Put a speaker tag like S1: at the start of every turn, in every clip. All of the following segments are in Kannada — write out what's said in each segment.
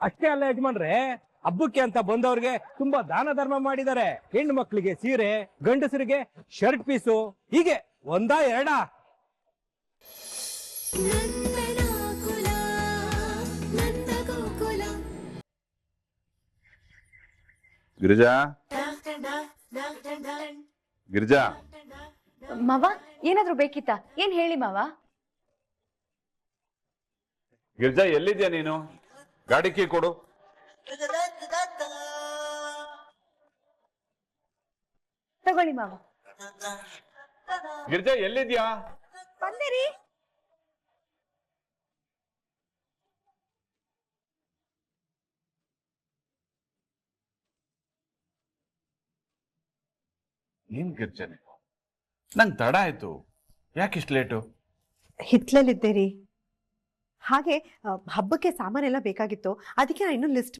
S1: ಅಷ್ಟೇ ಅಲ್ಲ ಯಜಮಾನ್ರೆ ಹಬ್ಬಕ್ಕೆ ಅಂತ ಬಂದವ್ರಿಗೆ ತುಂಬಾ ದಾನ ಧರ್ಮ ಮಾಡಿದ್ದಾರೆ. ಹೆಣ್ಣು ಮಕ್ಕಳಿಗೆ ಸೀರೆ ಗಂಡಸರಿಗೆ ಶರ್ಟ್ ಪೀಸು ಹೀಗೆ ಒಂದಾ ಎರಡಾ.
S2: ಗಿರಿಜಾ? ಗಿರಿಜಾ?
S3: ಮಾವ ಏನಾದ್ರೂ ಬೇಕಿತ್ತಾ? ಏನ್ ಹೇಳಿ ಮಾವ?
S2: ಗಿರಿಜಾ ಎಲ್ಲಿದ್ಯಾ ನೀನು? ಗಾಡಿ ಕೀ ಕೊಡು.
S3: ತಗೊಳ್ಳಿ ಮಾವ.
S2: ಗಿರ್ಜಾ ಎಲ್ಲಿದ್ಯಾ?
S3: ಬಂದಿರಿ.
S2: ಏನ್ ಗಿರ್ಜಾ ನೀವು? ನಂಗೆ ತಡ ಆಯ್ತು. ಯಾಕೆ ಇಷ್ಟು ಲೇಟು
S4: ಹಿತ್ಲಲ್ಲಿದ್ದೀರಿ. ಹಾಗೆ ಹಬ್ಬಕ್ಕೆ ಸಾಮಾನೆಲ್ಲ ಬೇಕಾಗಿತ್ತು. ಅದಕ್ಕೆ ನಾನು ಇನ್ನೂ ಲಿಸ್ಟ್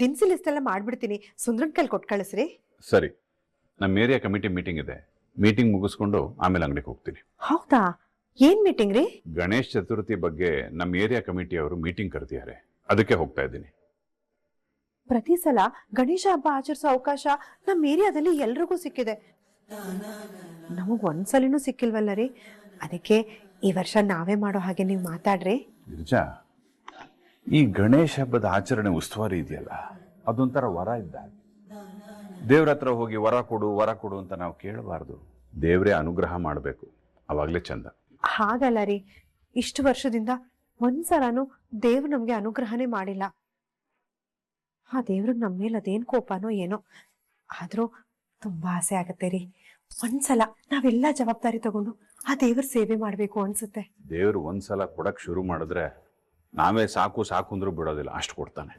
S4: ದಿನಸಿ ಲಿಸ್ಟ್ ಎಲ್ಲ ಮಾಡ್ಬಿಡ್ತೀನಿ. ಸುಂದ್ರನ್ ಕೈಲಿ ಕೊಟ್ಟು ಕಳಿಸ್ರಿ.
S2: ಸರಿ. ನಮ್ಮ ಏರಿಯಾ ಕಮಿಟಿ ಮೀಟಿಂಗ್ ಇದೆ. ಮೀಟಿಂಗ್ ಮುಗಿಸ್ಕೊಂಡು ಆಮೇಲೆ ಅಂಗಡಿಗೆ ಹೋಗ್ತೀನಿ.
S4: ಹೌದಾ? ಏನ್ ಮೀಟಿಂಗ್ ರೀ?
S2: ಗಣೇಶ್ ಚತುರ್ಥಿ ಬಗ್ಗೆ ನಮ್ಮ ಏರಿಯಾ ಕಮಿಟಿ ಅವರು ಮೀಟಿಂಗ್ ಕರೆದಿದ್ದಾರೆ. ಅದಕ್ಕೆ ಹೋಗ್ತಾ ಇದ್ದೀನಿ.
S4: ಪ್ರತಿ ಸಲ ಗಣೇಶ ಹಬ್ಬ ಆಚರಿಸೋ ಅವಕಾಶ ನಮ್ಮ ಏರಿಯಾದಲ್ಲಿ ಎಲ್ರಿಗೂ ಸಿಕ್ಕಿದೆ. ನಮಗ್ ಒಂದ್ಸಲಿನೂ ಸಿಕ್ಕಿಲ್ವಲ್ಲ ರೀ? ಅದಕ್ಕೆ ಈ ವರ್ಷ ನಾವೇ ಮಾಡೋ ಹಾಗೆ ನೀವು ಮಾತಾಡ್ರಿ.
S2: ಗಿರಿಜಾ ಈ ಗಣೇಶ ಹಬ್ಬದ ಆಚರಣೆ ಉಸ್ತುವಾರಿ ಇದೆಯಲ್ಲ, ಅದೊಂಥರ ವರ ಇದ್ದ. ದೇವ್ರ ಹತ್ರ ಹೋಗಿ ವರ ಕೊಡು ವರ ಕೊಡು ಅಂತ ನಾವು ಕೇಳಬಾರ್ದು. ದೇವರೇ ಅನುಗ್ರಹ ಮಾಡಬೇಕು. ಅವಾಗಲೇ ಚಂದ.
S4: ಹಾಗಲ್ಲ ರೀ. ಇಷ್ಟು ವರ್ಷದಿಂದ ಒಂದ್ಸಲನು ದೇವ್ರು ನಮ್ಗೆ ಅನುಗ್ರಹನೇ ಮಾಡಿಲ್ಲ. ಆ ದೇವ್ರಿಗೆ ನಮ್ಮ ಮೇಲೆ ಅದೇನ್ ಕೋಪನೋ ಏನೋ, ಆದ್ರೂ ತುಂಬಾ ಆಸೆ ಆಗತ್ತೆ ರೀ. ಒಂದ್ಸಲ ನಾವೆಲ್ಲ ಜವಾಬ್ದಾರಿ ತಗೊಂಡು ಆ ದೇವ್ರ ಸೇವೆ ಮಾಡ್ಬೇಕು ಅನ್ಸುತ್ತೆ.
S2: ದೇವ್ರು ಒಂದ್ಸಲ ಕೊಡಕ್ ಶುರು ಮಾಡಿದ್ರೆ ನಾವೇ ಸಾಕು ಸಾಕು ಅಂದ್ರೂ ಬಿಡೋದಿಲ್ಲ ಅಷ್ಟು ಕೊಡ್ತಾನೆ.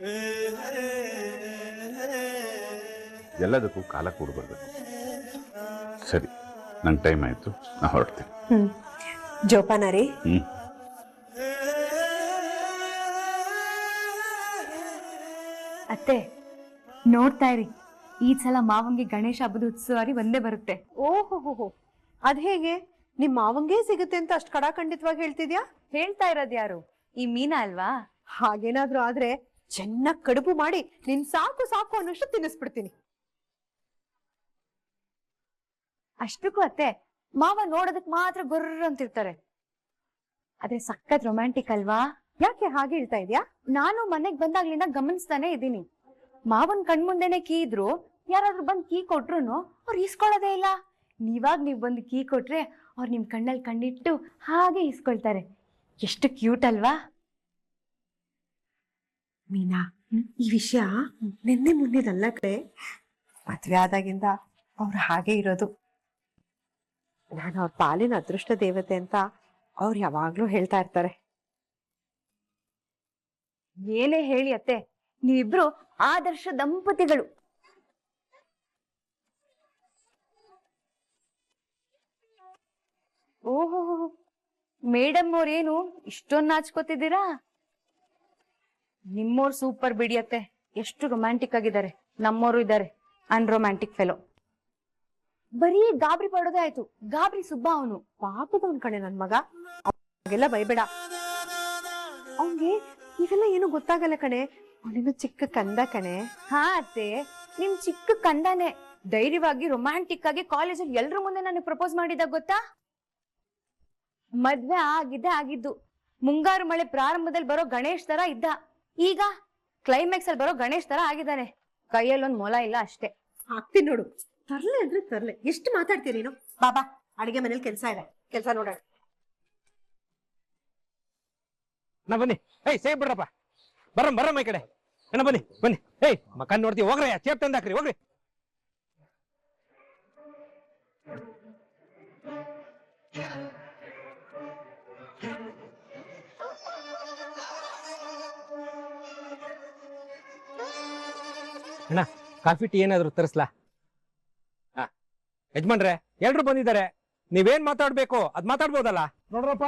S2: ಎಲ್ಲದಕ್ಕೂ ಕಾಲ ಕೂಡ್ಬರ್ಬೇಕು ಸರಿ ನಂಗೆ ಟೈಮ್ ಆಯ್ತು ನಾ ಹೊರಡ್ತೀನಿ.
S4: ಹ್ಮ್. ಜೋಪಾನ ರೀ
S2: ಹ್ಮ್.
S3: ಅತ್ತೆ ನೋಡ್ತಾ ಇರಿ ಈ ಸಲ ಮಾವಂಗೆ ಗಣೇಶ ಹಬ್ಬದ ಉತ್ಸವಾರಿ ಒಂದೇ ಬರುತ್ತೆ.
S4: ಓಹೋ ಅದ್ ಹೇಗೆ? ನಿಮ್ ಮಾವಂಗೆ ಸಿಗುತ್ತೆ ಅಂತ ಅಷ್ಟ್ ಕಡಾಖಂಡಿತವಾಗಿ ಹೇಳ್ತಿದ್ಯಾ?
S3: ಹೇಳ್ತಾ ಇರೋದ್ ಯಾರು? ಈ ಮೀನಾ ಅಲ್ವಾ?
S4: ಹಾಗೇನಾದ್ರೂ ಆದ್ರೆ ಚೆನ್ನಾಗ್ ಕಡುಬು ಮಾಡಿ ನಿನ್ ಸಾಕು ಸಾಕು ಅನ್ನೋಷ್ಟು ತಿನ್ನಿಸ್ಬಿಡ್ತೀನಿ.
S3: ಅಷ್ಟಕ್ಕೂ ಅತ್ತೆ ಮಾವ ನೋಡೋದಕ್ ಮಾತ್ರ ಗೊರ್ರ ಅಂತಿರ್ತಾರೆ. ಅದೇ ಸಖತ್ ರೊಮ್ಯಾಂಟಿಕ್ ಅಲ್ವಾ?
S4: ಯಾಕೆ ಹಾಗೆ ಹೇಳ್ತಾ ಇದ್ಯಾ?
S3: ನಾನು ಮನೆಗ್ ಬಂದಾಗ್ಲಿಂದ ಗಮನಿಸ್ತಾನೆ ಇದ್ದೀನಿ. ಮಾವನ್ ಕಣ್ಮುಂದೆನೆ ಕೀ ಇದ್ರು ಯಾರಾದ್ರೂ ಬಂದ್ ಕೀ ಕೊಟ್ರು ಅವ್ರು ಈಸ್ಕೊಳ್ಳೋದೇ ಇಲ್ಲ. ನೀವಾಗ್ ನೀವ್ ಬಂದ್ ಕೀ ಕೊಟ್ರೆ ಅವ್ರು ನಿಮ್ ಕಣ್ಣಲ್ಲಿ ಕಣ್ಣಿಟ್ಟು ಹಾಗೆ ಇಸ್ಕೊಳ್ತಾರೆ ಎಷ್ಟು ಕ್ಯೂಟ್ ಅಲ್ವಾ?
S4: ಮೀನಾ, ಈ ವಿಷಯ ನಿನ್ನೆ ಮುನ್ನೆದಲ್ಲ ಕಡೆ ಮದ್ವೆ ಆದಾಗಿಂದ ಅವ್ರು ಹಾಗೆ ಇರೋದು. ನಾನು ಅವ್ರ ಪಾಲಿನ ಅದೃಷ್ಟ ದೇವತೆ ಅಂತ ಅವ್ರು ಯಾವಾಗ್ಲೂ ಹೇಳ್ತಾ ಇರ್ತಾರೆ.
S3: ಏನೇ ಹೇಳಿ ಅತ್ತೆ, ನೀವಿಬ್ರು ಆದರ್ಶ ದಂಪತಿಗಳು. ಓಹೋ ಮೇಡಮ್ ಅವ್ರೇನು ಇಷ್ಟೊಂದು ನಾಚ್ಕೋತಿದ್ದೀರಾ? ನಿಮ್ಮೋರ್ ಸೂಪರ್ ಬಿಡಿಯತ್ತೆ. ಎಷ್ಟು ರೊಮ್ಯಾಂಟಿಕ್ ಆಗಿದ್ದಾರೆ. ನಮ್ಮೋರು ಇದ್ದಾರೆ. ಅನ್ರೊಮ್ಯಾಂಟಿಕ್ ಫೆಲೋ ಬರೀ ಗಾಬರಿ ಪಡೋದೇ ಆಯ್ತು. ಗಾಬರಿ ಸುಬ್ಬ ಅವನು.
S4: ಪಾಪದವನ್ ಕಣೆ ನನ್ ಮಗ. ಅವ್ರಿಗೆಲ್ಲ ಬೈಬೇಡ ಅವ್ಗೆ ಇವೆಲ್ಲ ಏನು ಗೊತ್ತಾಗಲ್ಲ ಕಣೆ. ಅವನಿನ್ನು ಚಿಕ್ಕ ಕಂದ ಕಣೆ.
S3: ಹಾ ಅತ್ತೆ. ನಿಮ್ ಚಿಕ್ಕ ಕಂದಾನೆ. ಧೈರ್ಯವಾಗಿ ರೊಮ್ಯಾಂಟಿಕ್ ಆಗಿ ಕಾಲೇಜಲ್ಲಿ ಎಲ್ರ ಮುಂದೆ ನನಗೆ ಪ್ರಪೋಸ್ ಮಾಡಿದಾಗ ಗೊತ್ತಾ? ಮದ್ವೆ ಆಗಿದ್ದೆ ಆಗಿದ್ದು. ಮುಂಗಾರು ಮಳೆ ಪ್ರಾರಂಭದಲ್ಲಿ ಬರೋ ಗಣೇಶ್ ತರ ಇದ್ದ. ಈಗ ಕ್ಲೈಮ್ಯಾಕ್ಸ್ ಅಲ್ಲಿ ಬರೋ ಗಣೇಶ್ ತರ ಆಗಿದ್ದಾನೆ. ಕೈಯಲ್ಲೊಂದ್ ಮೊಲ ಇಲ್ಲ ಅಷ್ಟೇ.
S4: ಹಾಕ್ತೀನಿ ನೋಡು. ತರ್ಲೆ ಅಂದ್ರೆ ತರ್ಲೆ. ಎಷ್ಟು ಮಾತಾಡ್ತೀರಿ ನೀನು? ಬಾಬಾ ಅಡಿಗೆ ಮನೇಲಿ ಕೆಲಸ ಇದೆ. ಕೆಲಸ ನೋಡೋಣ.
S1: ನಾ ಬನ್ನಿ. ಏಯ್ ಸೇಫ್ ಬಿಡ್ರಪ್ಪ. ಬರಂ ಬರಮ್ಮ ಈ ಕಡೆ. ಅಣ್ಣ ಬನ್ನಿ ಬನ್ನಿ. ಏಯ್ ಮಕನ್ ನೋಡ್ತೀವಿ ಹೋಗ್ರಿ ಚೇಪ್ ತಂದು ಹಾಕ್ರಿ ಹೋಗ್ರಿ. ಅಣ್ಣ ಕಾಫಿ ಟೀ ಏನಾದ್ರು ತರಿಸ್ಲಾ? ಹಾ ಯಜಮಾನ್ರೆ ಎಲ್ರು ಬಂದಿದ್ದಾರೆ. ನೀವೇನ್ ಮಾತಾಡ್ಬೇಕು? ಅದ್ ಮಾತಾಡ್ಬೋದಲ್ಲ?
S5: ನೋಡ್ರಪ್ಪ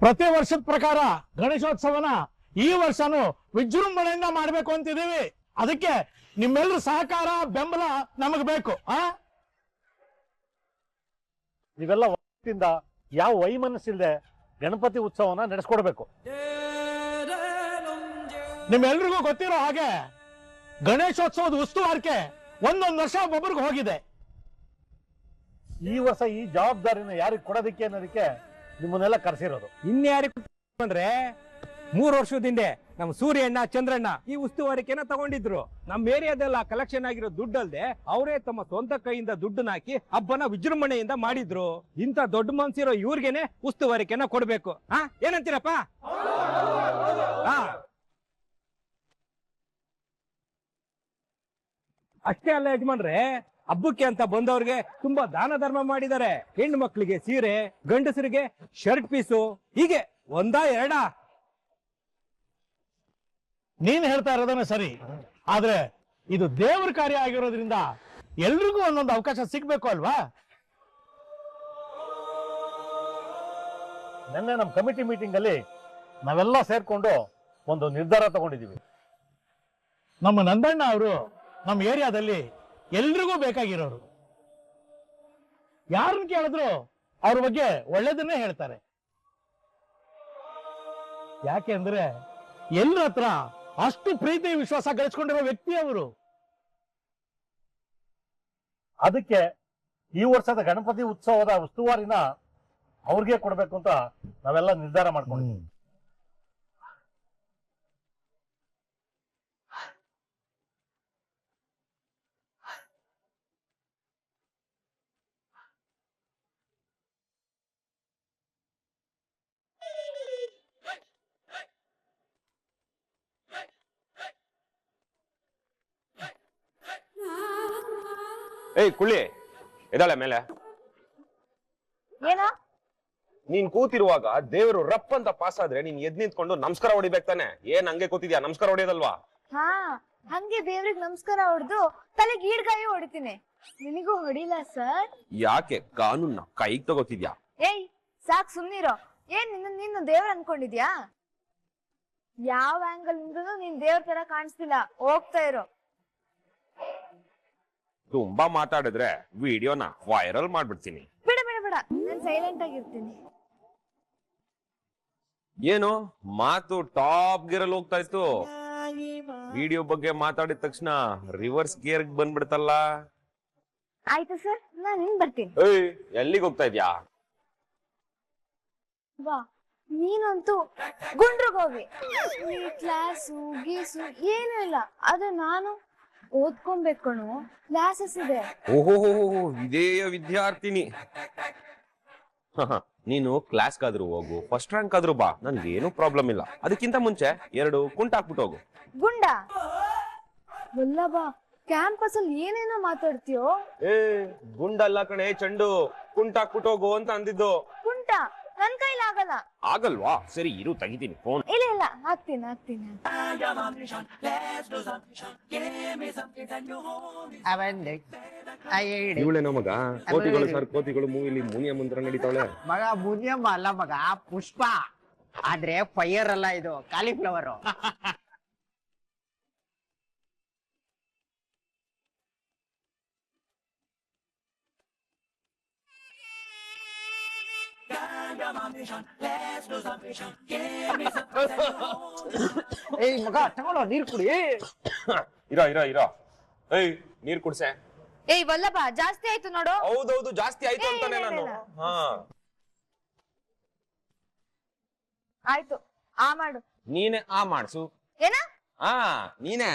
S5: ಪ್ರತಿ ವರ್ಷದ ಪ್ರಕಾರ ಗಣೇಶೋತ್ಸವನ ಈ ವರ್ಷನೂ ವಿಜೃಂಭಣೆಯಿಂದ ಮಾಡ್ಬೇಕು ಅಂತಿದೀವಿ ಅದಕ್ಕೆ ನಿಮ್ಮೆಲ್ಲರ ಸಹಕಾರ ಬೆಂಬಲ ನಮಗ್ ಬೇಕು ಆ? ನೀವೆಲ್ಲ ವಯಸ್ಸಿಂದ ಯಾವ ವೈಮನಸ್ಸಿಲ್ಲದೆ ಗಣಪತಿ ಉತ್ಸವನ ನಡೆಸ್ಕೊಡ್ಬೇಕು. ನಿಮ್ಮೆಲ್ರಿಗೂ ಗೊತ್ತಿರೋ ಹಾಗೆ ಗಣೇಶೋತ್ಸವದ ಉಸ್ತುವಾರಿಕೆ ಒಂದೊಂದು ವರ್ಷ ಒಬ್ಬೊಬ್ರಿಗೆ ಹೋಗಿದೆ. ಈ ವರ್ಷ ಈ ಜವಾಬ್ದಾರಿನ ಯಾರಿಗೆ ಕೊಡೋದಕ್ಕೆ ಅನ್ನೋದಕ್ಕೆ ನಿಮ್ಮನ್ನೆಲ್ಲ ಕರೆಸಿರೋದು.
S1: ಇನ್ಯಾರಿಗೆ ಅಂದ್ರೆ ಮೂರು ವರ್ಷದ ಹಿಂದೆ ನಮ್ಮ ಸೂರ್ಯಣ್ಣ, ಚಂದ್ರಣ್ಣ ಈ ಉಸ್ತುವಾರಿಕೆನ ತಗೊಂಡಿದ್ರು. ನಮ್ಮ ಏರಿಯಾದೆಲ್ಲ ಕಲೆಕ್ಷನ್ ಆಗಿರೋ ದುಡ್ಡಲ್ಲದೆ ಅವರೇ ತಮ್ಮ ಸ್ವಂತ ಕೈಯಿಂದ ದುಡ್ಡನ್ನ ಹಾಕಿ ಹಬ್ಬನ ವಿಜೃಂಭಣೆಯಿಂದ ಮಾಡಿದ್ರು. ಇಂಥ ದೊಡ್ಡ ಮನ್ಸಿರೋ ಇವ್ರಿಗೇನೆ ಉಸ್ತುವಾರಿಕೆನ ಕೊಡ್ಬೇಕು. ಹಾ, ಏನಂತೀರಪ್ಪ? ಹಾ. ಅಷ್ಟೇ ಅಲ್ಲ ಯಜಮಾನ್ರೆ ಹಬ್ಬಕ್ಕೆ ಅಂತ ಬಂದವ್ರಿಗೆ ತುಂಬಾ ದಾನ ಧರ್ಮ ಮಾಡಿದ್ದಾರೆ. ಹೆಣ್ಣು ಮಕ್ಕಳಿಗೆ ಸೀರೆ ಗಂಡಸರಿಗೆ ಶರ್ಟ್ ಪೀಸು ಹೀಗೆ ಒಂದಾ ಎರಡಾ.
S5: ನೀನ್ ಹೇಳ್ತಾ ಇರೋದನ್ನ ಸರಿ ಆದ್ರೆ ಇದು ದೇವ್ರ ಕಾರ್ಯ ಆಗಿರೋದ್ರಿಂದ ಎಲ್ರಿಗೂ ಒಂದೊಂದು ಅವಕಾಶ ಸಿಗ್ಬೇಕು ಅಲ್ವಾ? ನಿನ್ನೆ ನಮ್ಮ ಕಮಿಟಿ ಮೀಟಿಂಗ್ ಅಲ್ಲಿ ನಾವೆಲ್ಲ ಸೇರ್ಕೊಂಡು ಒಂದು ನಿರ್ಧಾರ ತಗೊಂಡಿದೀವಿ ನಮ್ಮ ನಂದಣ್ಣ ಅವರು ನಮ್ಮ ಏರಿಯಾದಲ್ಲಿ ಎಲ್ರಿಗೂ ಬೇಕಾಗಿರೋರು. ಯಾರನ್ನ ಕೇಳಿದ್ರು ಅವ್ರ ಬಗ್ಗೆ ಒಳ್ಳೇದನ್ನೇ ಹೇಳ್ತಾರೆ. ಯಾಕೆ ಅಂದ್ರೆ ಎಲ್ಲರ ಹತ್ರ ಅಷ್ಟು ಪ್ರೀತಿ ವಿಶ್ವಾಸ ಗಳಿಸ್ಕೊಂಡಿರೋ ವ್ಯಕ್ತಿ ಅವರು. ಅದಕ್ಕೆ ಈ ವರ್ಷದ ಗಣಪತಿ ಉತ್ಸವದ ಉಸ್ತುವಾರಿನ ಅವ್ರಿಗೆ ಕೊಡ್ಬೇಕು ಅಂತ ನಾವೆಲ್ಲ ನಿರ್ಧಾರ ಮಾಡ್ಕೊಂಡಿದ್ವಿ
S6: ಏಯ್ ಕುಳ್ಳಿ. ಎದಾಳೆ ಮೇಲೆ.
S3: ಏನೋ?
S6: ನೀನ್ ಕೂತಿರುವಾಗ ದೇವರು ರಪ್ ಅಂತ ಪಾಸ್ ಆದ್ರೆ ನೀನ್ ಎದ್ ನಿಂತ್ಕೊಂಡು ನಮಸ್ಕಾರ ಹೊಡಿಬೇಕು ತಾನೆ. ಏನ್ ಹಂಗೆ ಕೂತಿದ್ಯಾ? ನಮಸ್ಕಾರ ಹೊಡಿಯೋದಲ್ವಾ?
S3: ಹಾ ಹಂಗೆ ದೇವ್ರಿಗೆ ನಮಸ್ಕಾರ ಹೊಡೆದು ತಲೆಗೆ ಈಡ್ಗಾಯಿ ಹೊಡಿತೀನಿ. ನಿನಗೂ ಹೊಡಿಲ್ಲ ಸರ್?
S6: ಯಾಕೆ ಕಾನೂನ್ನ ಕೈಗ್ ತಗೋತಿದ್ಯಾ?
S3: ಏಯ್ ಸಾಕ್ ಸುಮ್ನಿರೋ. ಏನ್ ನಿನ್ನ ನಿನ್ನ ದೇವ್ರ ಅನ್ಕೊಂಡಿದ್ಯಾ? ಯಾವ ಆಂಗಲ್ ಇಂದ ನೀನ್ ದೇವ್ರ ತರ ಕಾಣಿಸ್ತಿಲ್ಲ. ಹೋಗ್ತಾ ಇರೋ.
S6: ತುಂಬಾ ಮಾತಾಡಿದ್ರೆ ವಿಡಿಯೋನ ವೈರಲ್ ಮಾಡ್ಬಿಡ್ತೀನಿ.
S3: ಬಿಡ ಬಿಡ ಬಿಡ. ನಾನ್ ಸೈಲೆಂಟ್ ಆಗಿರ್ತೀನಿ.
S6: ಏನು? ಮಾತು ಟಾಪ್ ಗೇರ್ ಅಲ್ಲಿ ಹೋಗ್ತಾ ಇತ್ತು. ವಿಡಿಯೋ ಬಗ್ಗೆ ಮಾತಾಡಿದ ತಕ್ಷಣ ರಿವರ್ಸ್ ಗೇರ್ ಬಂದ್ಬಿಡ್ತಲ್ಲ.
S3: ಆಯ್ತು ಸರ್ ನಾನ್ ಹಿಂಗ್ ಬರ್ತೀನಿ.
S6: ಏಯ್ ಎಲ್ಲಿಗೆ ಹೋಗ್ತಾ ಇದ್ಯಾ?
S3: ವಾ ನೀನಂತೂ ಗುಂಡ್ರಿಗೋಗಿ ಈ ಕ್ಲಾಸು ಗೀಸು ಏನೂ ಇಲ್ಲ. ಅದು ನಾನು ಓದ್ಕೊಬೇಕು ಕಣೋ ಕ್ಲಾಸಸ್ ಇದೆ.
S6: ಓಹೋ ವಿಧೇಯ ವಿದ್ಯಾರ್ಥಿನಿ. ಹ, ನೀನು ಕ್ಲಾಸ್ಗಾದ್ರೂ ಹೋಗು ಫಸ್ಟ್ ರ್ಯಾಂಕ್ ಆದ್ರೂ ಬಾ ನನ್ಗೇನು ಪ್ರಾಬ್ಲಮ್ ಇಲ್ಲ. ಅದಕ್ಕಿಂತ ಮುಂಚೆ ಎರಡು ಕುಂಟ ಹಾಕ್ಬಿಟ್ಟು ಹೋಗು.
S3: ಗುಂಡ? ಬಾ. ಕ್ಯಾಂಪಸ್ ಅಲ್ಲಿ ಏನೇನೋ ಮಾತಾಡ್ತೀಯೋ?
S6: ಏ ಗುಂಡಲ್ಲ ಕಣೆ ಚಂಡು. ಕುಂಟ ಹಾಕ್ಬಿಟ್ಟು ಹೋಗು ಅಂತ ಅಂದಿದ್ದು.
S3: ಕುಂಟ ನನ್ ಕೈಲಾಗಲ್ಲ
S6: ಆಗಲ್ವಾ? ಸರಿ ಇರು ತೆಗಿತೀನಿ ಫೋನ್.
S3: ಇಲ್ಲ ಇಲ್ಲ ಹಾಕ್ತೀನಿ ಹಾಕ್ತೀನಿ
S7: ಅವಂದೆ ಐಡಿ
S6: ಮಗ? ಕೋತಿಗಳು ಸರ್ ಕೋತಿಗಳು ಮೂವಿಲಿ ಮುನಿಯ ಮಂತ್ರ ನಡೀತಾವಳೆ.
S7: ಮಗ ಮುನಿಯಮ್ಮ ಅಲ್ಲ ಮಗ ಪುಷ್ಪ. ಆದ್ರೆ ಫೈಯರ್ ಅಲ್ಲ ಇದು ಕಾಲಿಫ್ಲವರ್ ಏಯ್ ಮಗ ತಗೊಳ್ಳೋ ನೀರ್ ಕುಡಿ.
S6: ಇರೋ ಇರೋ ಇರೋ. ಏಯ್ ನೀರ್ ಕುಡ್ಸೆ.
S3: ಏಯ್ ವಲ್ಲಭ ಜಾಸ್ತಿ ಆಯ್ತು ನೋಡು.
S6: ಹೌದೌದು ಜಾಸ್ತಿ ಆಯ್ತು ಅಂತಾನೆ ನಾನು. ಹಾ.
S3: ಆಯ್ತು ಆ ಮಾಡು.
S6: ನೀನೆ ಆ ಮಾಡ್ಸು.
S3: ಏನ?
S6: ಹಾ ನೀನೆ.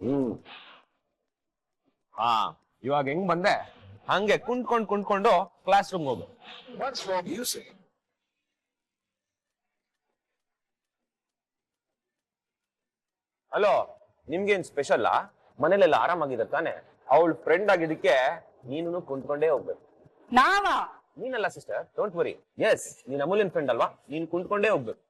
S6: ಹ್ಮ್. ಹಾ ಇವಾಗ ಹೆಂಗ್ ಬಂದೆ? ಹಂಗೆ ಕುಂಟ್ಕೊಂಡ್ ಕುಂಟ್ಕೊಂಡು ಕ್ಲಾಸ್ ರೂಮ್ ಹೋಗು. ಹಲೋ ನಿಮ್ಗೇನ್ ಸ್ಪೆಷಲ್ ಮನೇಲೆಲ್ಲ ಆರಾಮಾಗಿದೆ ತಾನೆ? ಅವಳು ಫ್ರೆಂಡ್ ಆಗಿದ್ದಕ್ಕೆ ನೀನು ಕುಂತ್ಕೊಂಡೇ ಹೋಗ್ಬೇಕು.
S7: ನಾವಾ?
S6: ನೀನಲ್ಲ ಸಿಸ್ಟರ್ ಡೋಂಟ್ ವರಿ ಎಸ್ ನೀನ್ ಅಮೂಲ್ಯನ್ ಫ್ರೆಂಡ್ ಅಲ್ವಾ? ನೀನ್ ಕುಂತ್ಕೊಂಡೇ ಹೋಗ್ಬೇಕು.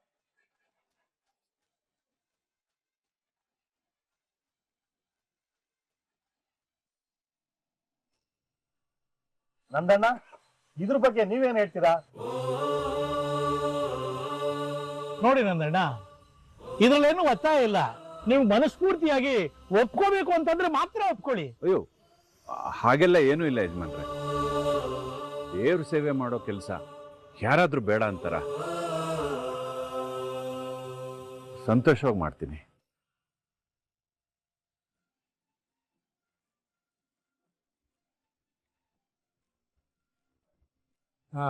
S5: ನಂದಣ್ಣ ಇದ್ರ ಬಗ್ಗೆ ನೀವೇನ್ ಹೇಳ್ತೀರಾ? ನೋಡಿ ನಂದಣ್ಣ ಇದ್ರಲ್ಲೇನು ಒತ್ತಾಯ ಇಲ್ಲ. ನೀವು ಮನಸ್ಫೂರ್ತಿಯಾಗಿ ಒಪ್ಕೋಬೇಕು ಅಂತಂದ್ರೆ ಮಾತ್ರ ಒಪ್ಕೊಳ್ಳಿ.
S2: ಅಯ್ಯೋ ಹಾಗೆಲ್ಲ ಏನೂ ಇಲ್ಲ ಯಜಮಾನ್ರೆ. ದೇವ್ರ ಸೇವೆ ಮಾಡೋ ಕೆಲಸ ಯಾರಾದ್ರೂ ಬೇಡ ಅಂತಾರ? ಸಂತೋಷವಾಗಿ ಮಾಡ್ತೀನಿ.
S1: ಹಾ.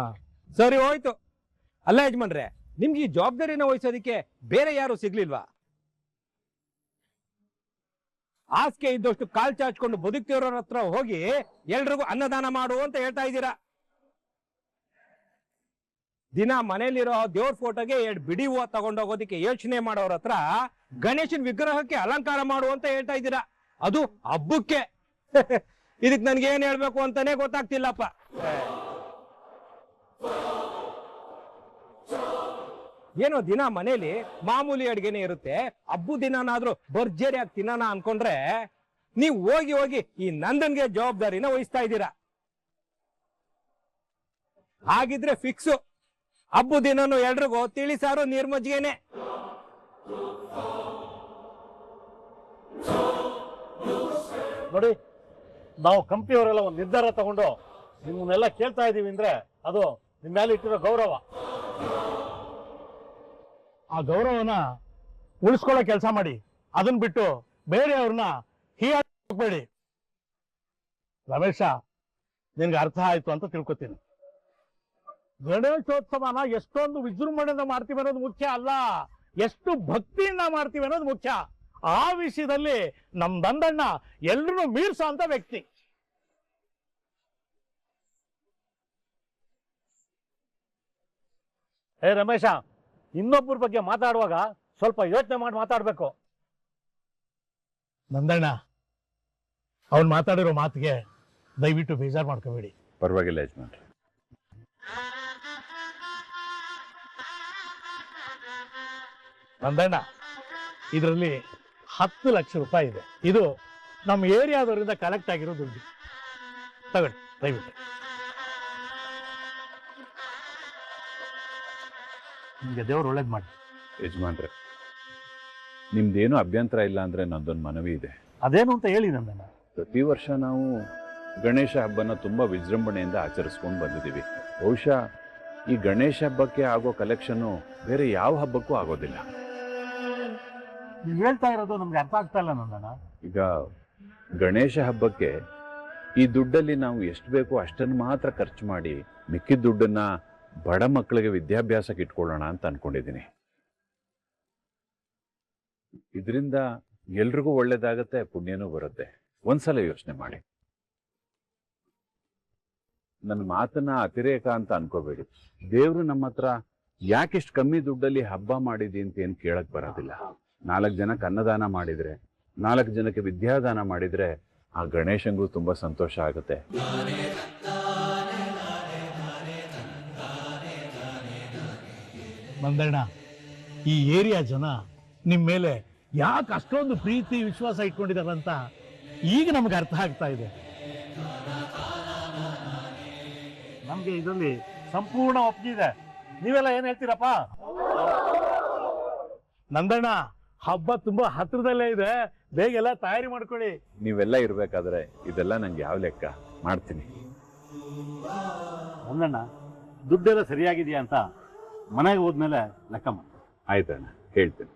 S1: ಸರಿ, ಹೋಯ್ತು. ಅಲ್ಲ ಯಜಮಾನ್ರೆ, ನಿಮ್ಗೆ ಈ ಜವಾಬ್ದಾರಿನ ವಹಿಸೋದಕ್ಕೆ ಬೇರೆ ಯಾರು ಸಿಗ್ಲಿಲ್ವಾ? ಆಸ್ಕೆ ಇದ್ದಷ್ಟು ಕಾಲ್ ಚಾಚ್ಕೊಂಡು ಬದುಕ್ತಿರೋರ ಹತ್ರ ಹೋಗಿ ಎಲ್ರಿಗೂ ಅನ್ನದಾನ ಮಾಡು ಅಂತ ಹೇಳ್ತಾ ಇದ್ದೀರಾ? ದಿನ ಮನೇಲಿರೋ ದೇವ್ರ ಫೋಟೋಗೆ ಎರಡು ಬಿಡಿ ಹೂವ ತಗೊಂಡೋಗೋದಕ್ಕೆ ಯೋಚನೆ ಮಾಡೋರ ಹತ್ರ ಗಣೇಶನ್ ವಿಗ್ರಹಕ್ಕೆ ಅಲಂಕಾರ ಮಾಡು ಅಂತ ಹೇಳ್ತಾ ಇದ್ದೀರಾ? ಅದು ಹಬ್ಬಕ್ಕೆ. ಇದಕ್ ನನ್ಗೆ ಏನ್ ಹೇಳ್ಬೇಕು ಅಂತಾನೆ ಗೊತ್ತಾಗ್ತಿಲ್ಲಪ್ಪ. ಏನೋ ದಿನ ಮನೇಲಿ ಮಾಮೂಲಿ ಅಡ್ಗೆನೆ ಇರುತ್ತೆ. ಹಬ್ಬ ದಿನನಾದ್ರೂ ಭರ್ಜರಿಯಾಗಿ ತಿನ್ನೋಣ ಅನ್ಕೊಂಡ್ರೆ ನೀವು ಹೋಗಿ ಹೋಗಿ ಈ ನಂದನ್ಗೆ ಜವಾಬ್ದಾರಿನ ವಹಿಸ್ತಾ ಇದ್ದೀರಾ. ಹಾಗಿದ್ರೆ ಫಿಕ್ಸು ಹಬ್ಬ ದಿನನು ಎಲ್ರಿಗೂ ತಿಳಿಸಾರು ನೀರ್ ಮಜ್ಜಿಗೆನೆ
S5: ನೋಡಿ, ನಾವು ಕಂಪ್ನಿಯವರೆಲ್ಲ ಒಂದು ನಿರ್ಧಾರ ತಗೊಂಡು ನಿಮ್ಮನ್ನೆಲ್ಲ ಕೇಳ್ತಾ ಇದೀವಿ ಅಂದ್ರೆ ಅದು ನಿಮ್ಮ ಮೇಲೆ ಇಟ್ಟಿರೋ ಗೌರವ. ಆ ಗೌರವನ ಉಳಿಸ್ಕೊಳ್ಳೋ ಕೆಲಸ ಮಾಡಿ. ಅದನ್ನ ಬಿಟ್ಟು ಬೇರೆಯವ್ರನ್ನ ಹೀಯಾಡಿ ರಮೇಶ, ನಿನ್ಗೆ ಅರ್ಥ ಆಯ್ತು ಅಂತ ತಿಳ್ಕೊತೀನಿ. ಗಣೇಶೋತ್ಸವನ ಎಷ್ಟೊಂದು ವಿಜೃಂಭಣೆಯಿಂದ ಮಾಡ್ತೀವಿ ಅನ್ನೋದು ಮುಖ್ಯ ಅಲ್ಲ. ಎಷ್ಟು ಭಕ್ತಿಯಿಂದ ಮಾಡ್ತೀವಿ ಅನ್ನೋದು ಮುಖ್ಯ. ಆ ವಿಷಯದಲ್ಲಿ ನಮ್ ದಂದಣ್ಣ ಎಲ್ರೂ ಮೀರ್ಸೋ ಅಂತ ವ್ಯಕ್ತಿ. ಹೇ ರಮೇಶ ಇನ್ನೊಬ್ಬರ ಬಗ್ಗೆ ಮಾತಾಡುವಾಗ ಸ್ವಲ್ಪ ಯೋಚನೆ ಮಾಡಿ ಮಾತಾಡ್ಬೇಕು. ನಂದಣ್ಣ ಅವ್ನು ಮಾತಾಡಿರೋ ಮಾತಿಗೆ ದಯವಿಟ್ಟು ಬೇಜಾರು ಮಾಡ್ಕೋಬೇಡಿ.
S2: ಪರವಾಗಿಲ್ಲ ಯಜಮಾನ್ರಿ.
S5: ನಂದಣ್ಣ ಇದರಲ್ಲಿ ಹತ್ತು ಲಕ್ಷ ರೂಪಾಯಿ ಇದೆ. ಇದು ನಮ್ಮ ಏರಿಯಾದವರಿಂದ ಕಲೆಕ್ಟ್ ಆಗಿರೋ ದುಡ್ಡು. ತಗೊಳ್ಳಿ ದಯವಿಟ್ಟು. ನಿಮಗೆ ದೇವ್ರು ಒಳ್ಳೇದು ಮಾಡಿ
S2: ಯಜಮಾನ್ರೆ ನಿಮ್ದೇನು ಅಭ್ಯಂತರ ಇಲ್ಲ ಅಂದ್ರೆ ನಂದೊಂದು ಮನವಿ ಇದೆ.
S5: ಅದೇನು ಅಂತ ಹೇಳಿ ನನ್ನ
S2: ಪ್ರತಿ ವರ್ಷ ನಾವು ಗಣೇಶ ಹಬ್ಬನ ತುಂಬಾ ವಿಜೃಂಭಣೆಯಿಂದ ಆಚರಿಸ್ಕೊಂಡು ಬಂದಿದ್ದೀವಿ. ಬಹುಶಃ ಈ ಗಣೇಶ ಹಬ್ಬಕ್ಕೆ ಆಗೋ ಕಲೆಕ್ಷನ್ನು ಬೇರೆ ಯಾವ ಹಬ್ಬಕ್ಕೂ ಆಗೋದಿಲ್ಲ.
S5: ನೀವು ಹೇಳ್ತಾ ಇರೋದು ನಮ್ಗೆ ಅರ್ಥ ಆಗ್ತಾ ಇಲ್ಲ ನಂದಣ್ಣ.
S2: ಈಗ ಗಣೇಶ ಹಬ್ಬಕ್ಕೆ ಈ ದುಡ್ಡಲ್ಲಿ ನಾವು ಎಷ್ಟು ಬೇಕೋ ಅಷ್ಟನ್ನು ಮಾತ್ರ ಖರ್ಚು ಮಾಡಿ ಮಿಕ್ಕಿದ ದುಡ್ಡನ್ನ ಬಡ ಮಕ್ಕಳಿಗೆ ವಿದ್ಯಾಭ್ಯಾಸಕ್ಕೆ ಇಟ್ಕೊಳ್ಳೋಣ ಅಂತ ಅನ್ಕೊಂಡಿದ್ದೀನಿ. ಇದರಿಂದ ಎಲ್ರಿಗೂ ಒಳ್ಳೇದಾಗತ್ತೆ, ಪುಣ್ಯನೂ ಬರುತ್ತೆ. ಒಂದ್ಸಲ ಯೋಚನೆ ಮಾಡಿ. ನನ್ನ ಮಾತನ್ನ ಅತಿರೇಕ ಅಂತ ಅನ್ಕೋಬೇಡಿ. ದೇವ್ರು ನಮ್ಮ ಹತ್ರ ಯಾಕೆಷ್ಟು ಕಮ್ಮಿ ದುಡ್ಡಲ್ಲಿ ಹಬ್ಬ ಮಾಡಿದಿ ಅಂತ ಏನು ಕೇಳಕ್ ಬರೋದಿಲ್ಲ. ನಾಲ್ಕು ಜನಕ್ಕೆ ಅನ್ನದಾನ ಮಾಡಿದ್ರೆ, ನಾಲ್ಕು ಜನಕ್ಕೆ ವಿದ್ಯಾದಾನ ಮಾಡಿದ್ರೆ ಆ ಗಣೇಶಂಗೂ ತುಂಬಾ ಸಂತೋಷ ಆಗುತ್ತೆ.
S5: ನಂದಣ್ಣ ಈ ಏರಿಯಾ ಜನ ನಿಮ್ಮ ಮೇಲೆ ಯಾಕೆ ಅಷ್ಟೊಂದು ಪ್ರೀತಿ ವಿಶ್ವಾಸ ಇಟ್ಕೊಂಡಿದಾರಂತ ಈಗ ನಮ್ಗೆ ಅರ್ಥ ಆಗ್ತಾ ಇದೆ. ನಮ್ಗೆ ಇದರಲ್ಲಿ ಸಂಪೂರ್ಣ ಒಪ್ಪಿಗೆ ನೀವೆಲ್ಲ ಏನ್ ಹೇಳ್ತೀರಪ್ಪ? ನಂದಣ್ಣ ಹಬ್ಬ ತುಂಬಾ ಹತ್ರದಲ್ಲೇ ಇದೆ. ಬೇಗ ಎಲ್ಲ ತಯಾರಿ ಮಾಡ್ಕೊಳ್ಳಿ.
S2: ನೀವೆಲ್ಲ ಇರ್ಬೇಕಾದ್ರೆ ಇದೆಲ್ಲ ನಂಗೆ ಯಾವ ಲೆಕ್ಕ? ಮಾಡ್ತೀನಿ.
S5: ನಂದಣ್ಣ ದುಡ್ಡೆಲ್ಲ ಸರಿಯಾಗಿದೆಯಾ ಅಂತ ಮನೆಗೆ ಹೋದ್ಮೇಲೆ ಲೆಕ್ಕ ಮಾಡಿ
S2: ಆಯ್ತಣ್ಣ ಹೇಳ್ತೀನಿ.